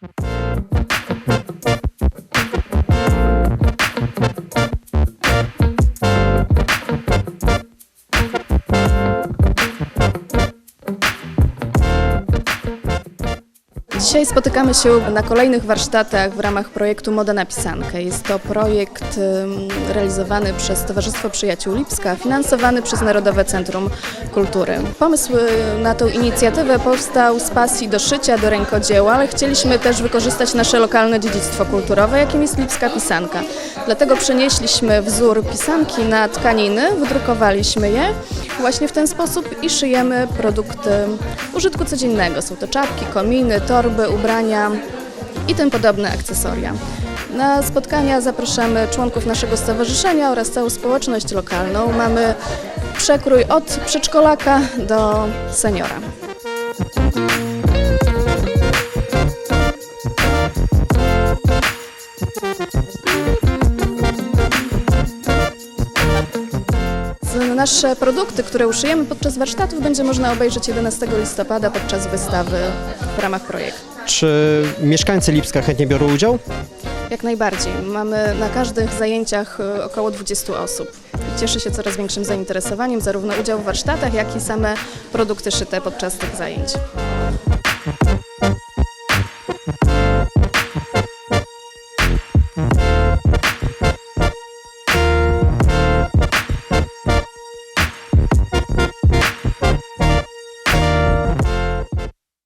Bye. Dzisiaj spotykamy się na kolejnych warsztatach w ramach projektu Moda na Pisankę. Jest to projekt realizowany przez Towarzystwo Przyjaciół Lipska, finansowany przez Narodowe Centrum Kultury. Pomysł y, na tą inicjatywę powstał z pasji do szycia, do rękodzieła, ale chcieliśmy też wykorzystać nasze lokalne dziedzictwo kulturowe, jakim jest lipska pisanka. Dlatego przenieśliśmy wzór pisanki na tkaniny, wydrukowaliśmy je właśnie w ten sposób i szyjemy produkty użytku codziennego. Są to czapki, kominy, torby, ubrania i tym podobne akcesoria. Na spotkania zapraszamy członków naszego stowarzyszenia oraz całą społeczność lokalną. Mamy przekrój od przedszkolaka do seniora. Z- Nasze produkty, które uszyjemy podczas warsztatów, będzie można obejrzeć 11 listopada podczas wystawy w ramach projektu. Czy mieszkańcy Lipska chętnie biorą udział? Jak najbardziej. Mamy na każdych zajęciach y, około 20 osób. Cieszy się coraz większym zainteresowaniem zarówno udział w warsztatach, jak i same produkty szyte podczas tych zajęć.